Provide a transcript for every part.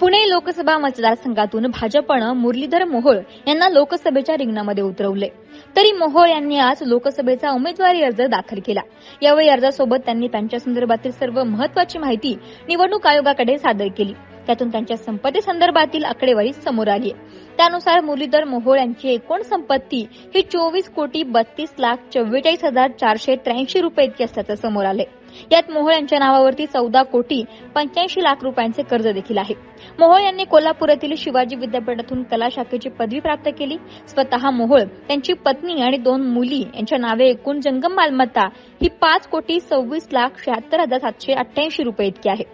पुणे लोकसभा मतदारसंघातून भाजपनं मुरलीधर मोहोळ यांना लोकसभेच्या रिंगणामध्ये उतरवले. तरी मोहोळ यांनी आज लोकसभेचा उमेदवारी अर्ज दाखल केला. यावेळी अर्जासोबत त्यांनी त्यांच्या संदर्भातील सर्व महत्वाची माहिती निवडणूक आयोगाकडे सादर केली. त्यातून त्यांच्या संपत्ती संदर्भातील आकडेवारी समोर आली आहे. त्यानुसार मुरलीधर मोहोळ यांची एकूण संपत्ती ही चोवीस कोटी बत्तीस लाख चव्वेचाळीस हजार चारशे त्र्याऐंशी रुपये इतकी असल्याचं समोर आलं यात मोहोळ यांच्या नावावरती चौदा कोटी पंच्याऐंशी लाख रुपयांचे कर्ज देखील आहे. मोहोळ यांनी कोल्हापुरातील शिवाजी विद्यापीठातून कला शाखेची पदवी प्राप्त केली. स्वतः मोहोळ त्यांची पत्नी आणि दोन मुली यांच्या नावे एकूण जंगम मालमत्ता ही पाच कोटी सव्वीस लाख शहात्तर हजार सातशे अठ्ठ्याऐंशी रुपये इतकी आहे.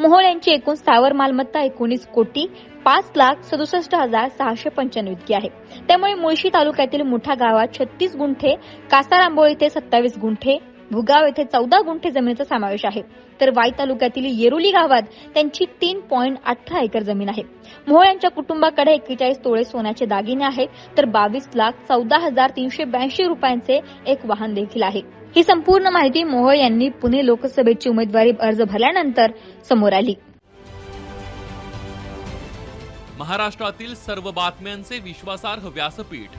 मोहोळ यांची एकूण स्थावर मालमत्ता एकोणीस कोटी पाच लाख सदुसष्ट हजार सहाशे पंच्याण्णव इतकी आहे. त्यामुळे मुळशी तालुक्यातील मोठा गावात छत्तीस गुंठे कासारांबोळ येथे सत्तावीस गुंठे भुगाव येथे चौदा गुंठे जमिनीचा समावेश आहे. तर वाई तालुक्यातील येरुली गावात त्यांची तीन पॉईंट अठरा एकर जमीन आहे. मोहोळ यांच्या कुटुंबाकडे एक्केचाळीस तोळे सोन्याचे दागिने आहेत. तर बावीस लाख चौदा हजार तीनशे ब्याऐंशी रुपयांचे एक वाहन देखील आहे. ही संपूर्ण माहिती मोहोळ यांनी पुणे लोकसभेची उमेदवारी अर्ज भरल्यानंतर समोर आली. महाराष्ट्रातील सर्व बातम्यांचे विश्वासार्ह व्यासपीठ